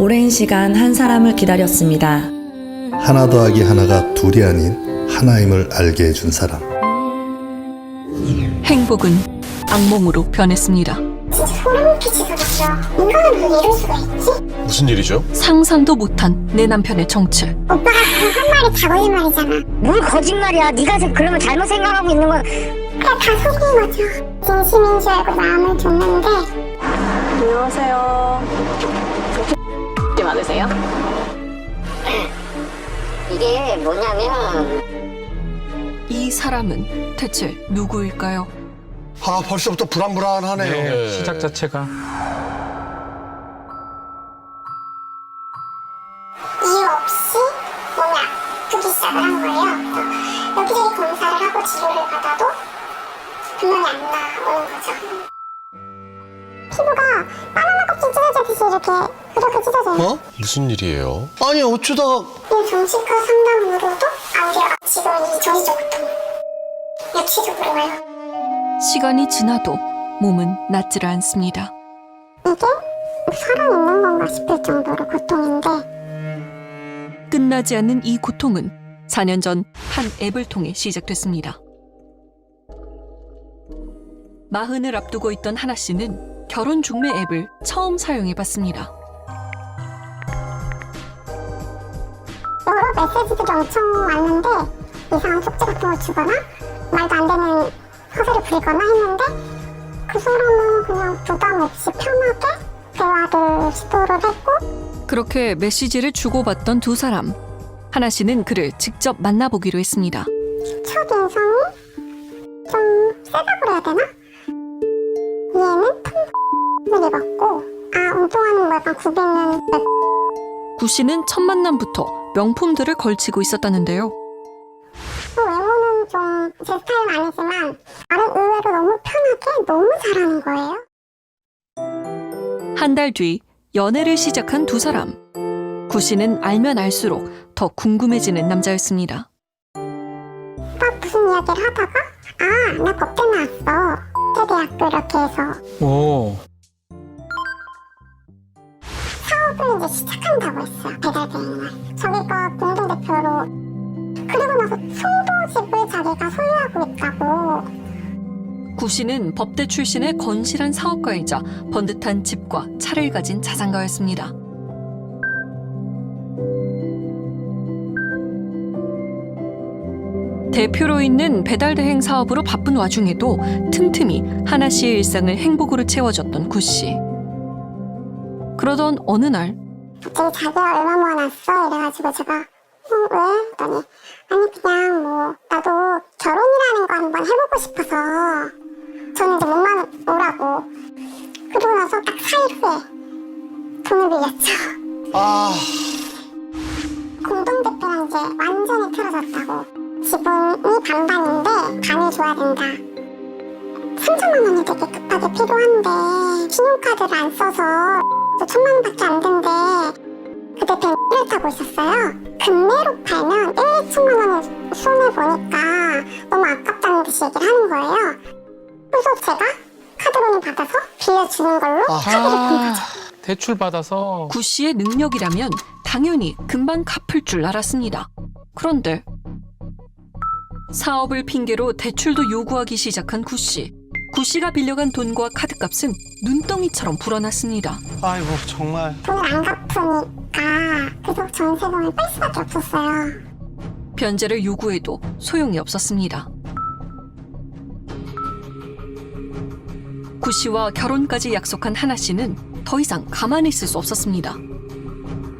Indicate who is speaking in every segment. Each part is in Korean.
Speaker 1: 오랜 시간 한 사람을 기다렸습니다.
Speaker 2: 하나 더하기 하나가 둘이 아닌 하나임을 알게 해준 사람.
Speaker 3: 행복은 악몽으로 변했습니다.
Speaker 4: 진짜 소름 끼치더라고요. 인간은 왜 이럴 수가 있지?
Speaker 5: 무슨 일이죠?
Speaker 3: 상상도 못한 내 남편의 정체.
Speaker 4: 오빠가 그한 마리 다 걸린 말이잖아.
Speaker 6: 뭘 거짓말이야. 네가 지금 그러면 잘못 생각하고 있는 건
Speaker 4: 그냥 다 속인 거죠. 진심인 줄 알고 마음을 줬는데
Speaker 6: 이게 뭐냐면
Speaker 3: 이 사람은 대체 누구일까요?
Speaker 7: 아 벌써부터 불안불안하네요.
Speaker 5: 네.
Speaker 8: 시작 자체가
Speaker 4: 이유 없이 몸이 아프기 시작을 한 거예요. 여기저기 검사를 하고 치료를 받아도 분명히 안 나오는 거죠. 피부가 바나나 껍질 찢어지듯이 이렇게 그렇게 찢어져요.
Speaker 7: 어?
Speaker 5: 무슨 일이에요?
Speaker 7: 아니 어쩌다가
Speaker 4: 이 정신과 상담으로도 안 돼요. 지금 이 고통. 역시적으로 와요.
Speaker 3: 시간이 지나도 몸은 낫지를 않습니다.
Speaker 4: 이게 살아있는 건가 싶을 정도로 고통인데
Speaker 3: 끝나지 않는 이 고통은 4년 전 한 앱을 통해 시작됐습니다. 마흔을 앞두고 있던 하나 씨는 결혼 중매 앱을 처음 사용해 봤습니다.
Speaker 4: 여러 메시지들이 엄청 왔는데 이상한 쪽지 같은 걸 주거나 말도 안 되는 허세를 부리거나 했는데 그 사람은 그냥 부담 없이 편하게 대화를 시도를 했고
Speaker 3: 그렇게 메시지를 주고받던 두 사람. 하나 씨는 그를 직접 만나보기로 했습니다.
Speaker 4: 첫 인상이 좀 세다고 해야 되나? 얘는 통을 입었고 아 엉뚱한 뭐 약간 굽있는
Speaker 3: 구 씨는 첫 만남부터 명품들을 걸치고 있었다는데요.
Speaker 4: 또 외모는 좀 제 스타일은 아니지만 나는 의외로 너무 편하게 너무 잘하는 거예요.
Speaker 3: 한 달 뒤 연애를 시작한 두 사람. 구 씨는 알면 알수록 더 궁금해지는 남자였습니다.
Speaker 4: 막 무슨 이야기를 하다가 아 나 법대 나왔어 대대학교 이렇게 해서
Speaker 8: 오
Speaker 4: 사업을 이제 시작한다고 했어요 배달 대행을 자기가 공동대표로 그리고 나서 송도집을 자기가 소유하고 있다고
Speaker 3: 구 씨는 법대 출신의 건실한 사업가이자 번듯한 집과 차를 가진 자산가였습니다. 대표로 있는 배달 대행 사업으로 바쁜 와중에도 틈틈이 하나 씨의 일상을 행복으로 채워줬던 구 씨. 그러던 어느 날
Speaker 4: 갑자기 자기가 얼마 모아놨어? 이래가지고 제가 어, 왜? 했더니 아니 그냥 뭐 나도 결혼이라는 거 한번 해보고 싶어서 저는 이제 몸만 오라고. 그러고 나서 딱 4일 후에 돈을 빌렸죠.
Speaker 7: 아.
Speaker 4: 공동대표는 이제 완전히 틀어졌다고. 지분이 반반인데 반을 줘야 된다. 3천만 원이 되게 급하게 필요한데 신용카드를 안 써서 또 천만 원밖에 안 된대 그 대표는 를 타고 있었어요? 금매로 팔면 1, 2천만 원을 손해보니까 너무 아깝다는 듯이 얘기를 하는 거예요. 그래서 제가 카드론을 받아서 빌려주는 걸로 합의를 본 거죠.
Speaker 8: 대출 받아서.
Speaker 3: 구 씨의 능력이라면 당연히 금방 갚을 줄 알았습니다. 그런데 사업을 핑계로 대출도 요구하기 시작한 구 씨. 구 씨가 빌려간 돈과 카드값은 눈덩이처럼 불어났습니다.
Speaker 7: 아이고 정말
Speaker 4: 돈을 안 갚으니까 계속 전세금을 뺄 수밖에 없었어요
Speaker 3: 변제를 요구해도 소용이 없었습니다. 구 씨와 결혼까지 약속한 하나 씨는 더 이상 가만히 있을 수 없었습니다.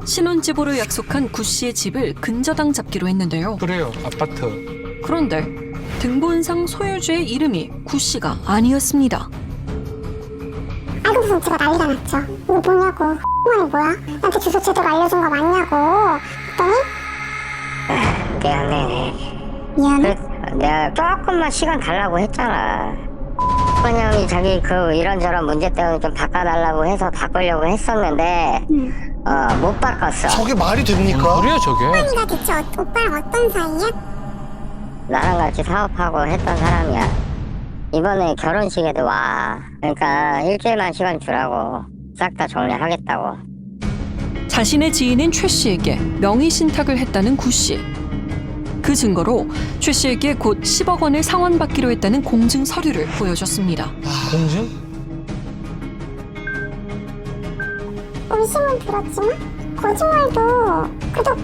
Speaker 3: 신혼집으로 약속한 구 씨의 집을 근저당 잡기로 했는데요.
Speaker 8: 그래요 아파트
Speaker 3: 그런데 등본상 소유주의 이름이 구 씨가 아니었습니다.
Speaker 4: 알고 보면 제가 난리가 났죠 이거 뭐냐고 X만이 뭐야? 나한테 주소 제대로 알려준 거 맞냐고 했더니
Speaker 6: 미안해.
Speaker 4: 미안해
Speaker 6: 그, 내가 조금만 시간 달라고 했잖아. 형이 자기 그 이런저런 문제 때문에 좀 바꿔달라고 해서 바꾸려고 했었는데 어, 못 바꿨어.
Speaker 7: 저게 말이 됩니까?
Speaker 8: 그래요 저게
Speaker 4: X가 대체 어, 오빠랑 어떤 사이야?
Speaker 6: 나랑 같이 사업하고 했던 사람이야. 이번에 결혼식에도 와. 그러니까 일주일만 시간 주라고 싹 다 정리하겠다고.
Speaker 3: 자신의 지인인 최 씨에게 명의 신탁을 했다는 구 씨. 그 증거로 최 씨에게 곧 10억 원을 상환받기로 했다는 공증 서류를 보여줬습니다.
Speaker 8: 공증?
Speaker 4: 의심은 들었지만 거짓말도 그래도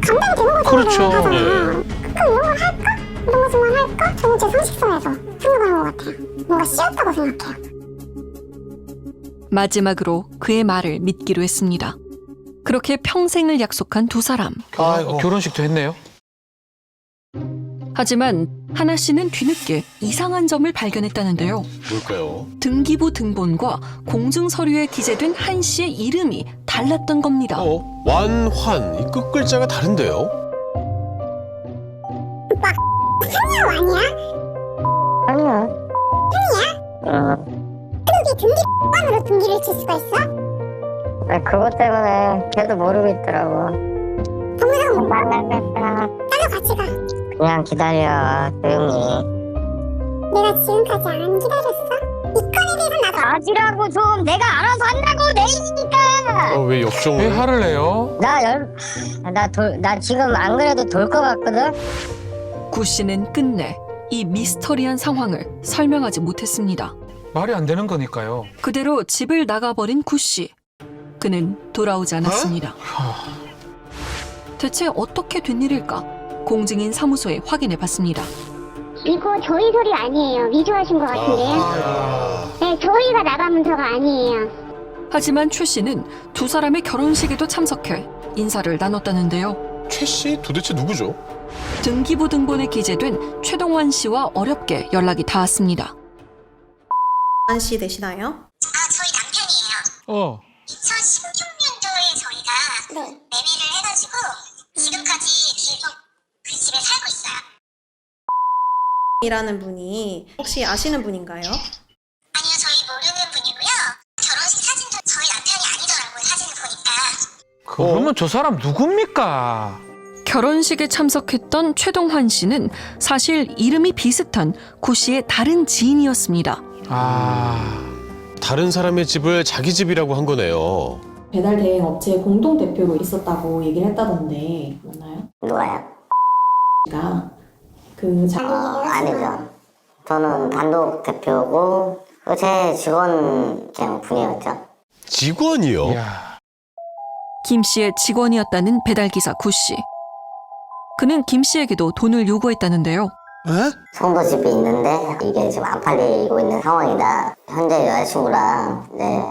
Speaker 4: 감당이 되는 거잖아요.
Speaker 8: 그렇죠.
Speaker 4: 하잖아.
Speaker 8: 예.
Speaker 4: 걸 할까? 이런 것만 할까? 저는 제 상식선에서 생각하는 것 같아요. 뭔가 씌었다고 생각해요.
Speaker 3: 마지막으로 그의 말을 믿기로 했습니다. 그렇게 평생을 약속한 두 사람.
Speaker 7: 아이고.
Speaker 8: 결혼식도 했네요.
Speaker 3: 하지만 하나 씨는 뒤늦게 이상한 점을 발견했다는데요.
Speaker 5: 뭘까요?
Speaker 3: 등기부 등본과 공증 서류에 기재된 한 씨의 이름이 달랐던 겁니다.
Speaker 5: 어? 완환 이 끝글자가 다른데요?
Speaker 4: 등기를 칠 수가 있어?
Speaker 6: 아, 그것 때문에 걔도 모르고 있더라고.
Speaker 4: 동영상 못 만나겠다. 나도 같이 가.
Speaker 6: 그냥 기다려, 조용히.
Speaker 4: 내가 지금까지 안 기다렸어? 이 건에 대해서 나도 알
Speaker 6: 아지라고 좀 내가 알아서 한다고 내 일이니까.
Speaker 5: 어, 왜
Speaker 8: 왜
Speaker 5: 역정을?
Speaker 8: 화를 내요?
Speaker 6: 나 열, 나 돌, 나 지금 안 그래도 돌 것 같거든.
Speaker 3: 구 씨는 끝내 이 미스터리한 상황을 설명하지 못했습니다.
Speaker 8: 말이 안 되는 거니까요.
Speaker 3: 그대로 집을 나가버린 구 씨. 그는 돌아오지 않았습니다. 대체 어떻게 된 일일까? 공증인 사무소에 확인해 봤습니다.
Speaker 4: 이거 저희 소리 아니에요. 위조하신 것 같은데요? 네, 저희가 나가면 서가 아니에요.
Speaker 3: 하지만 최 씨는 두 사람의 결혼식에도 참석해 인사를 나눴다는데요.
Speaker 5: 최 씨 도대체 누구죠?
Speaker 3: 등기부 등본에 기재된 최동환 씨와 어렵게 연락이 닿았습니다.
Speaker 9: 한씨 되시나요?
Speaker 4: 아, 저희 남편이에요.
Speaker 8: 어.
Speaker 4: 2016년도에 저희가 매매를 해가지고 지금까지 계속 그 집에 살고 있어요.
Speaker 9: 이라는 분이 혹시 아시는 분인가요?
Speaker 4: 아니요, 저희 모르는 분이고요. 결혼식 사진도 저희 남편이 아니더라고요, 사진을 보니까.
Speaker 8: 그러면 저 사람 누굽니까?
Speaker 3: 결혼식에 참석했던 최동환 씨는 사실 이름이 비슷한 구 씨의 다른 지인이었습니다.
Speaker 8: 아.
Speaker 5: 다른 사람의 집을 자기 집이라고 한 거네요.
Speaker 10: 배달 대행 업체 공동 대표로 있었다고 얘기를 했다던데 맞나요?
Speaker 6: 누가요?
Speaker 10: 그러니까 그 자,
Speaker 6: 어, 아니죠. 저는 단독 대표고 그제 직원 그냥 분이었죠.
Speaker 5: 직원이요?
Speaker 8: 이야.
Speaker 3: 김 씨의 직원이었다는 배달기사 구 씨. 그는 김 씨에게도 돈을 요구했다는데요.
Speaker 7: 에?
Speaker 6: 송도 집이 있는데 이게 지금 안 팔리고 있는 상황이다. 현재 여자친구랑 이제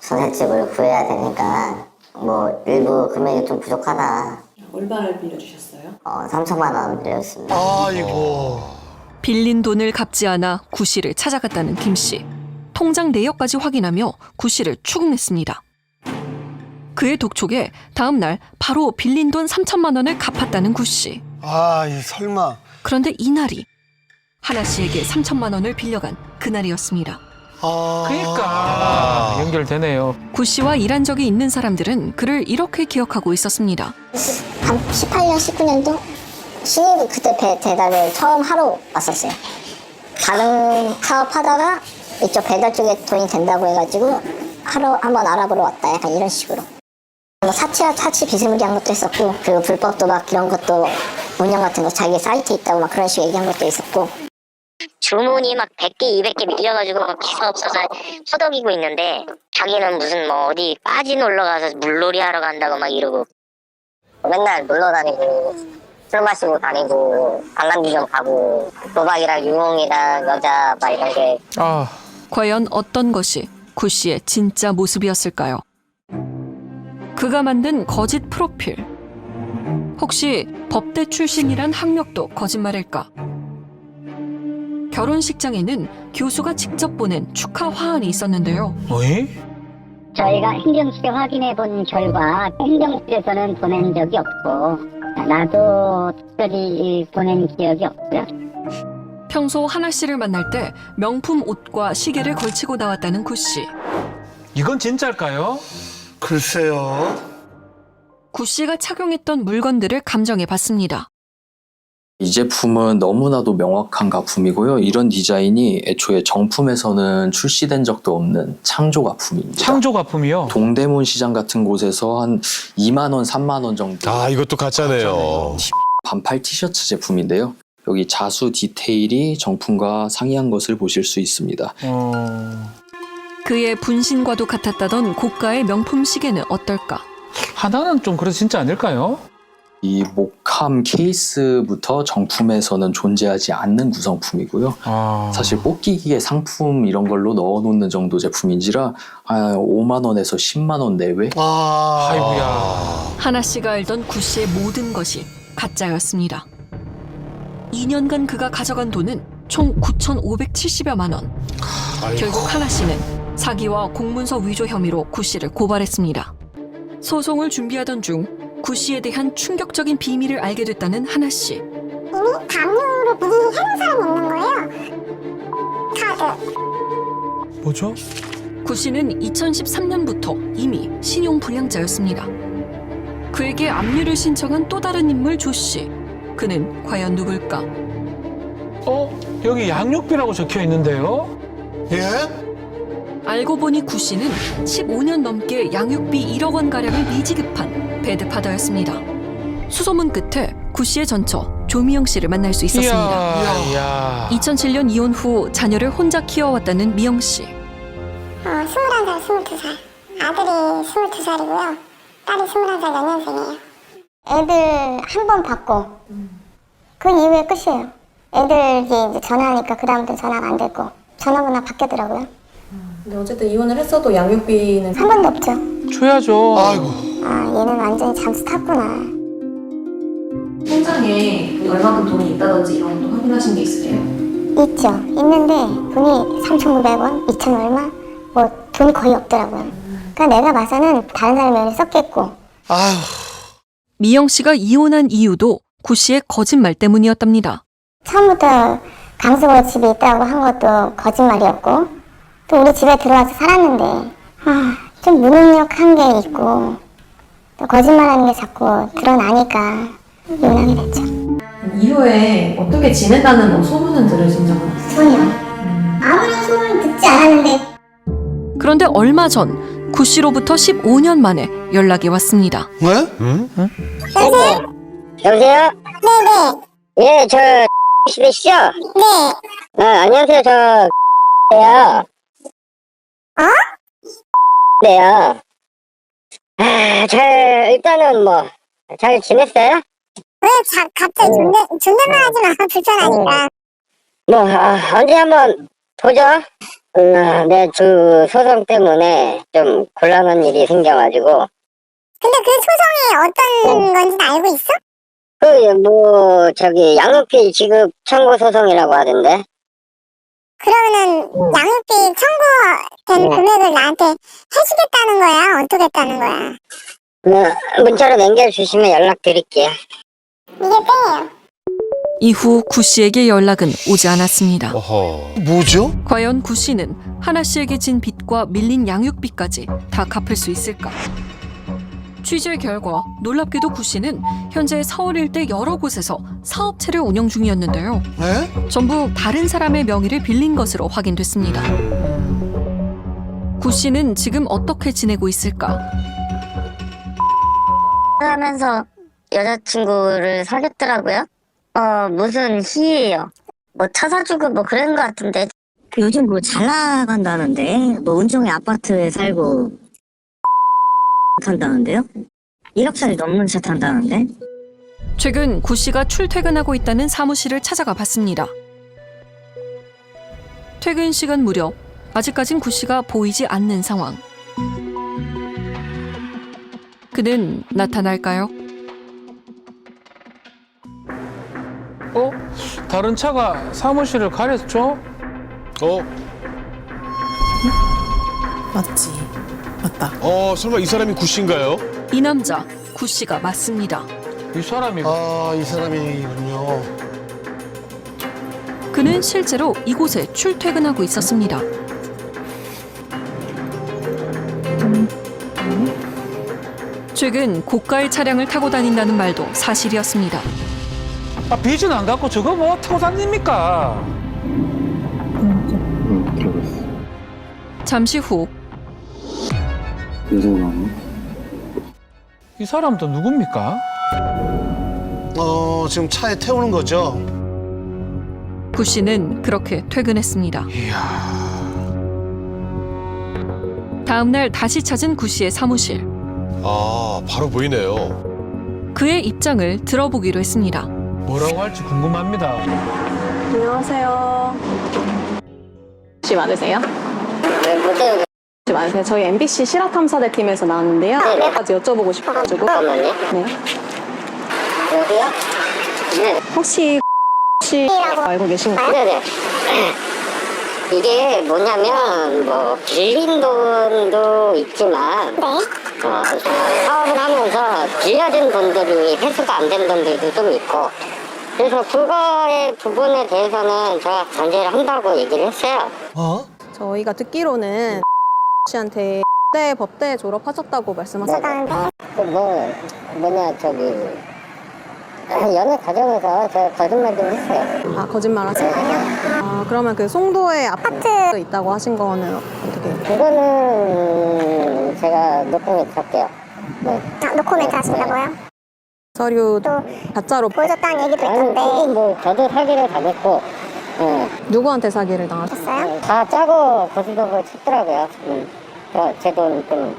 Speaker 6: 전셋집을 구해야 되니까 뭐 일부 금액이 좀 부족하다.
Speaker 10: 얼마를 빌려주셨어요?
Speaker 6: 어, 3천만 원 빌렸습니다.
Speaker 7: 아이고.
Speaker 3: 빌린 돈을 갚지 않아 구 씨를 찾아갔다는 김 씨. 통장 내역까지 확인하며 구 씨를 추궁했습니다. 그의 독촉에 다음 날 바로 빌린 돈 3천만 원을 갚았다는 구 씨.
Speaker 7: 아, 이 설마.
Speaker 3: 그런데 이날이 하나 씨에게 3천만 원을 빌려간 그날이었습니다.
Speaker 7: 아.
Speaker 8: 그러니까 연결되네요.
Speaker 3: 구 씨와 일한 적이 있는 사람들은 그를 이렇게 기억하고 있었습니다.
Speaker 4: 한 18년, 19년도?
Speaker 6: 신입 그때 배, 배달을 처음 하러 왔었어요. 다른 사업 하다가 이쪽 배달 쪽에 돈이 된다고 해가지고 하러 한번 알아보러 왔다. 약간 이런 식으로. 뭐 사치, 사치 비스무리한 것도 했었고, 그리고 불법 도박 이런 것도 운영 같은 거 자기 사이트에 있다고 막 그런 식으로 얘기한 것도 있었고. 주문이 막 100개, 200개 밀려가지고 막 기사 없어서 허덕이고 있는데, 자기는 무슨 뭐 어디 빠지 놀러 가서 물놀이 하러 간다고 막 이러고. 맨날 놀러 다니고, 술 마시고 다니고, 관광지점 가고, 도박이랑 유흥이랑 여자 막 이런 게
Speaker 8: 아.
Speaker 3: 과연 어떤 것이 구 씨의 진짜 모습이었을까요? 그가 만든 거짓 프로필. 혹시 법대 출신이란 학력도 거짓말일까? 결혼식장에는 교수가 직접 보낸 축하 화환이 있었는데요.
Speaker 8: 어이?
Speaker 11: 저희가 행정실에 확인해 본 결과 행정실에서는 보낸 적이 없고 나도 특별히 보낸 기억이 없고요.
Speaker 3: 평소 하나 씨를 만날 때 명품 옷과 시계를 걸치고 나왔다는 구 씨.
Speaker 8: 이건 진짜일까요?
Speaker 7: 글쎄요.
Speaker 3: 구 씨가 착용했던 물건들을 감정해 봤습니다.
Speaker 12: 이 제품은 너무나도 명확한 가품이고요. 이런 디자인이 애초에 정품에서는 출시된 적도 없는 창조 가품입니다.
Speaker 8: 창조 가품이요.
Speaker 12: 동대문 시장 같은 곳에서 한 2만 원, 3만 원 정도
Speaker 5: 아, 이것도 가짜네요.
Speaker 12: 반팔 티셔츠 제품인데요. 여기 자수 디테일이 정품과 상이한 것을 보실 수 있습니다.
Speaker 8: 어...
Speaker 3: 그의 분신과도 같았다던 고가의 명품 시계는 어떨까?
Speaker 8: 하나는 좀 그래서 진짜 아닐까요?
Speaker 12: 이 목함 케이스부터 정품에서는 존재하지 않는 구성품이고요.
Speaker 8: 아...
Speaker 12: 사실 뽑기기계 상품 이런 걸로 넣어놓는 정도 제품인지라 아, 5만 원에서 10만 원 내외
Speaker 7: 아.
Speaker 8: 아이고야.
Speaker 3: 하나 씨가 알던 구 씨의 모든 것이 가짜였습니다. 2년간 그가 가져간 돈은 총 9,570여만 원. 결국 하나 씨는 사기와 공문서 위조 혐의로 구 씨를 고발했습니다. 소송을 준비하던 중 구 씨에 대한 충격적인 비밀을 알게 됐다는 하나 씨.
Speaker 4: 이미 담요를 미리 해놓은 사람이 있는 거예요. 카드.
Speaker 8: 뭐죠?
Speaker 3: 구 씨는 2013년부터 이미 신용 불량자였습니다. 그에게 압류를 신청한 또 다른 인물 조 씨. 그는 과연 누굴까?
Speaker 8: 어? 여기 양육비라고 적혀 있는데요?
Speaker 7: 예?
Speaker 3: 알고 보니 구 씨는 15년 넘게 양육비 1억 원 가량을 미지급한 배드파더였습니다. 수소문 끝에 구 씨의 전처 조미영 씨를 만날 수 있었습니다.
Speaker 8: 이야, 이야.
Speaker 3: 2007년 이혼 후 자녀를 혼자 키워왔다는 미영 씨.
Speaker 4: 어, 21살, 22살. 아들이 22살이고요. 딸이 21살 연년생이에요.
Speaker 6: 애들 한 번 받고 그 이후에 끝이에요. 애들이 이제 전화하니까 그 다음부터 전화가 안 됐고 전화번호 바뀌었더라고요.
Speaker 10: 근데 어쨌든 이혼을 했어도 양육비는
Speaker 6: 한 번도 없죠.
Speaker 8: 줘야죠.
Speaker 7: 아이고.
Speaker 6: 아 얘는 완전히 잠수 탔구나.
Speaker 10: 통장에 얼마큼 돈이 있다든지 이런 것도 확인하신 게 있으세요?
Speaker 6: 있죠. 있는데 돈이 3,900원, 2,000 얼마? 뭐 돈이 거의 없더라고요. 그러니까 내가 봐서는 다른 사람 면에 썼겠고
Speaker 7: 아휴.
Speaker 3: 미영 씨가 이혼한 이유도 구 씨의 거짓말 때문이었답니다.
Speaker 6: 처음부터 강수고 집에 있다고 한 것도 거짓말이었고 또 우리 집에 들어와서 살았는데 아, 좀 무능력한 게 있고 또 거짓말하는 게 자꾸 드러나니까 이혼하게 됐죠.
Speaker 10: 이후에 어떻게 지낸다는 뭐 소문은 들으신 적은 없어요?
Speaker 6: 소문이요. 아무런 소문을 듣지 않았는데
Speaker 3: 그런데 얼마 전 구 씨로부터 15년 만에 연락이 왔습니다.
Speaker 7: 왜?
Speaker 6: 여보세요?
Speaker 4: 네네.
Speaker 6: 예, 저 씨되시죠?
Speaker 4: 네.
Speaker 6: 아, 안녕하세요, 저 예요.
Speaker 4: 어?
Speaker 6: 네요. 아, 잘 일단은 뭐 잘 지냈어요?
Speaker 4: 왜 자, 갑자기 존댓, 존댓말 하지 마. 불편하니까.
Speaker 6: 뭐 아, 언제 한번 보죠. 음, 내주 소송 때문에 좀 곤란한 일이 생겨가지고
Speaker 4: 근데 그 소송이 어떤 건지는 알고 있어?
Speaker 6: 그 뭐 저기 양육비 지급 청구 소송이라고 하던데.
Speaker 4: 그러면은 양육비 청구 된 금액을 나한테 해주겠다는 거야? 어떻게 했다는 거야?
Speaker 6: 그 문자로 남겨주시면 연락드릴게요.
Speaker 4: 이게 땡이에요.
Speaker 3: 이후 구 씨에게 연락은 오지 않았습니다.
Speaker 5: 어허.
Speaker 7: 뭐죠?
Speaker 3: 과연 구 씨는 하나 씨에게 진 빚과 밀린 양육비까지 다 갚을 수 있을까? 취재 결과 놀랍게도 구 씨는 현재 서울 일대 여러 곳에서 사업체를 운영 중이었는데요.
Speaker 7: 예?
Speaker 3: 전부 다른 사람의 명의를 빌린 것으로 확인됐습니다. 구 씨는 지금 어떻게 지내고 있을까?
Speaker 6: 하면서 여자친구를 사귀었더라고요. 어, 무슨 희예요. 뭐 차 사주고 뭐 그런 것 같은데. 요즘 뭐 잘 나간다는데? 뭐 운종의 아파트에 살고 탄다는데요? 1억짜리 넘는 차 탄다는데?
Speaker 3: 최근 구 씨가 출퇴근하고 있다는 사무실을 찾아가 봤습니다. 퇴근 시간 무렵 아직까진 구 씨가 보이지 않는 상황. 그는 나타날까요?
Speaker 8: 어? 다른 차가 사무실을 가렸죠?
Speaker 5: 어?
Speaker 10: 맞지. 맞다.
Speaker 5: 어, 설마 이 사람이 구씨인가요?
Speaker 3: 이 남자 구 씨가 맞습니다.
Speaker 8: 이 사람이
Speaker 7: 아, 이 사람이군요.
Speaker 3: 그는 실제로 이곳에 출퇴근하고 있었습니다. 최근 고가의 차량을 타고 다닌다는 말도 사실이었습니다.
Speaker 8: 아, 빚은 안 갚고 저거 뭐 타고 다닙니까?
Speaker 3: 잠시
Speaker 8: 후이 사람도 누굽니까?
Speaker 7: 어, 지금 차에 태우는 거죠?
Speaker 3: 구 씨는 그렇게 퇴근했습니다. 다음 날 다시 찾은 구 씨의 사무실.
Speaker 5: 아, 바로 보이네요.
Speaker 3: 그의 입장을 들어보기로 했습니다.
Speaker 8: 뭐라고 할지 궁금합니다.
Speaker 10: 안녕하세요. 혹시 많으세요?
Speaker 6: 네, 못해요.
Speaker 10: 혹시 많으세요? 저희 MBC 실화탐사대 팀에서 나왔는데요. 몇 가지 여쭤보고 싶어가지고.
Speaker 6: 잠깐만요.
Speaker 10: 네.
Speaker 6: 여기요? 네.
Speaker 10: 혹시 혹시 알고 계신가요?
Speaker 6: 네네. 이게 뭐냐면 뭐 빌린 돈도 있지만 어, 사업을 하면서 빌려준 돈들이 회수가 안 된 돈들도 좀 있고 그래서 그거의 부분에 대해서는 제가 전제를 한다고 얘기를 했어요.
Speaker 7: 어?
Speaker 9: 저희가 듣기로는 씨한테 대 법대 졸업하셨다고 말씀하셨어요.
Speaker 6: 그뭐 뭐냐 저기 연애 과정에서 제가 거짓말 좀 했어요.
Speaker 9: 아 거짓말 하세요? 아 그러면 그 송도에 아파트 있다고 하신 거는 어떻게?
Speaker 6: 그거는 제가 노코멘트 할게요. 네.
Speaker 4: 노코멘트 하신다고요?
Speaker 9: 서류도 가짜로
Speaker 4: 보여줬다는 얘기도
Speaker 6: 아니,
Speaker 4: 있던데
Speaker 6: 그건 뭐 저도 사기를 당했고 예.
Speaker 9: 누구한테 사기를 당하셨어요?
Speaker 6: 다 짜고 고스톱을 쳤더라고요. 음. 제돈좀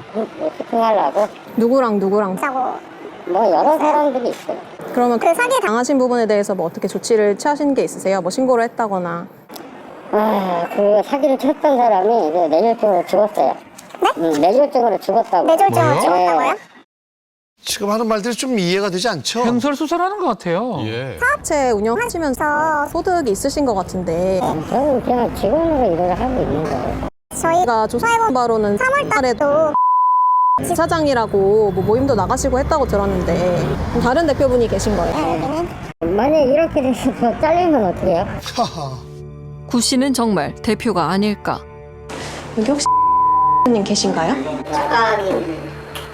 Speaker 6: 히팅하려고
Speaker 9: 누구랑 누구랑?
Speaker 4: 짜고
Speaker 6: 뭐 여러 사람들이 있어요.
Speaker 9: 그러면 그 사기 당하신 부분에 대해서 뭐 어떻게 조치를 취하신 게 있으세요? 뭐 신고를 했다거나?
Speaker 6: 아, 그 사기를 쳤던 사람이 이제 뇌졸중으로 죽었어요. 네? 응, 뇌졸중으로 죽었다고.
Speaker 4: 뇌졸중으로
Speaker 6: 네.
Speaker 4: 죽었다고요?
Speaker 7: 지금 하는 말들이 좀 이해가 되지 않죠?
Speaker 8: 횡설수설하는 것 같아요.
Speaker 5: 예.
Speaker 9: 사업체 운영하시면서 소득이 있으신 것 같은데
Speaker 6: 저는 그냥 직원으로 일을 하고 있는 거예요.
Speaker 9: 저희가 조사해본 바로는 3월 달에도 지사장이라고 뭐 모임도 나가시고 했다고 들었는데 다른 대표분이 계신 거예요?
Speaker 6: 만약에 이렇게 돼서 저 잘리면 어떡해요?
Speaker 7: 하하.
Speaker 3: 구 씨는 정말 대표가 아닐까.
Speaker 10: 여기 혹시 님 계신가요?
Speaker 6: 잠깐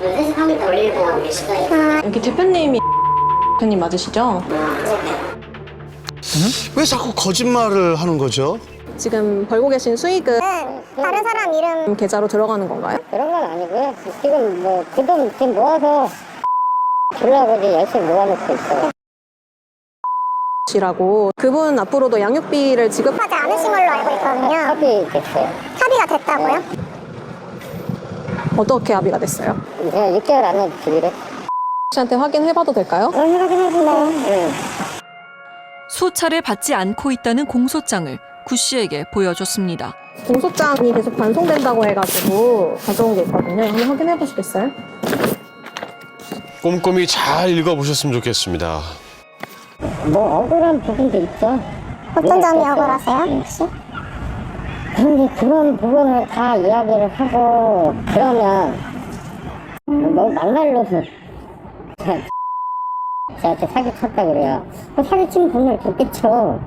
Speaker 6: 회식하면 돌리고 계시다니까.
Speaker 10: 여기 대표님이 대표님 맞으시죠?
Speaker 7: 왜 자꾸 거짓말을 하는 거죠?
Speaker 9: 지금 벌고 계신 수익은
Speaker 4: 다른 사람 이름
Speaker 9: 계좌로 들어가는 건가요?
Speaker 6: 그런 건 아니고요. 지금 뭐 그 돈 지금 모아서 주려고 이제 열심히 모아놓고 있어요.
Speaker 9: 이라고 그분 앞으로도 양육비를 지급
Speaker 4: 하지 않으신 걸로 알고 있거든요.
Speaker 6: 합의 됐어요.
Speaker 4: 합의가 됐다고요?
Speaker 9: 어떻게 합의가 됐어요?
Speaker 6: 제가 6개월 안에 드리래.
Speaker 9: 씨한테 확인해봐도 될까요?
Speaker 6: 어, 생각은 해주네. 응.
Speaker 3: 수차례 받지 않고 있다는 공소장을 구 씨에게 보여줬습니다.
Speaker 9: 공소장이 계속 반송된다고 해가지고 가져온 게 있거든요. 한번 확인해 보시겠어요?
Speaker 5: 꼼꼼히 잘 읽어보셨으면 좋겠습니다.
Speaker 6: 뭐 억울한 부분도 있죠.
Speaker 4: 어떤 점이 억울하세요? 혹시?
Speaker 6: 근데 그런 부분을 다 이야기를 하고 그러면 뭐 막말로 저- 저한테 사기 쳤다 그래요. 그 사기 친 돈을 줬겠죠.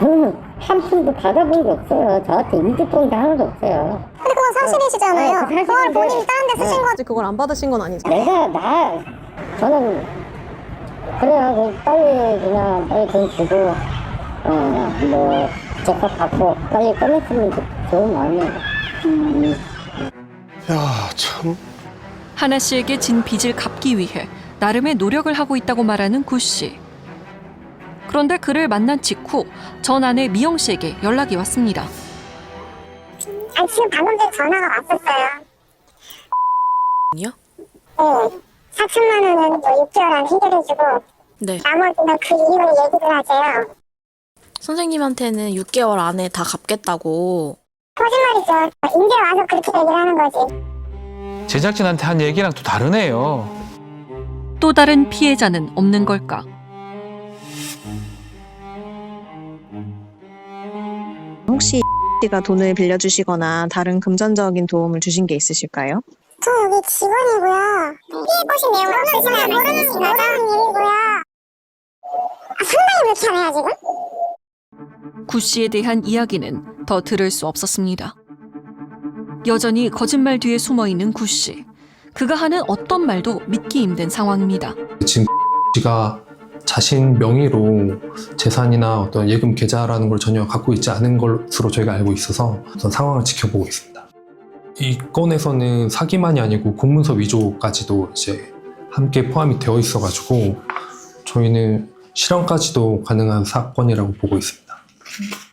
Speaker 6: 저는 한 푼도 받아본 게 없어요. 저한테 인지권도 하나도 없어요.
Speaker 4: 근데 그건 사실이시잖아요.
Speaker 6: 네, 그
Speaker 4: 그걸
Speaker 6: 사실인데.
Speaker 4: 본인이 다른 데 쓰신 거지.
Speaker 9: 아직 그걸 안 받으신 건 아니죠?
Speaker 6: 내가 나 저는 그래야 그 빨리 그냥 빨리 돈 주고 어뭐 받고 빨리 꺼냈으면 좋- 좋은 마음이에요.
Speaker 7: 야, 참.
Speaker 3: 하나 씨에게 진 빚을 갚기 위해 나름의 노력을 하고 있다고 말하는 구 씨. 그런데 그를 만난 직후 전 아내 미영 씨에게 연락이 왔습니다.
Speaker 4: 아니, 지금 방금 전에 전화가 왔었어요.
Speaker 1: 요?
Speaker 4: 네. 4천만 원은 뭐 6개월 안에 해결해주고
Speaker 1: 네.
Speaker 4: 나머지는 그 이후에 얘기를 하세요.
Speaker 1: 선생님한테는 6개월 안에 다 갚겠다고.
Speaker 4: 거짓말이죠. 인제 와서 그렇게 얘기를 하는 거지.
Speaker 8: 제작진한테 한 얘기랑 또 다르네요.
Speaker 3: 또 다른 피해자는 없는 걸까?
Speaker 10: 혹시 씨가 돈을 빌려주시거나 다른 금전적인 도움을 주신 게 있으실까요?
Speaker 4: 저 여기 직원이고요. 피해 보신 내용을 없으시면 말씀해주시면 나가는 일이고요. 아, 상당히 불쾌하네요, 지금.
Speaker 3: 구 씨에 대한 이야기는 더 들을 수 없었습니다. 여전히 거짓말 뒤에 숨어 있는 구 씨. 그가 하는 어떤 말도 믿기 힘든 상황입니다.
Speaker 12: 지금 씨가 자신 명의로 재산이나 어떤 예금 계좌라는 걸 전혀 갖고 있지 않은 것으로 저희가 알고 있어서 우선 상황을 지켜보고 있습니다. 이 건에서는 사기만이 아니고 공문서 위조까지도 이제 함께 포함이 되어 있어가지고 저희는 실형까지도 가능한 사건이라고 보고 있습니다. Mm-hmm.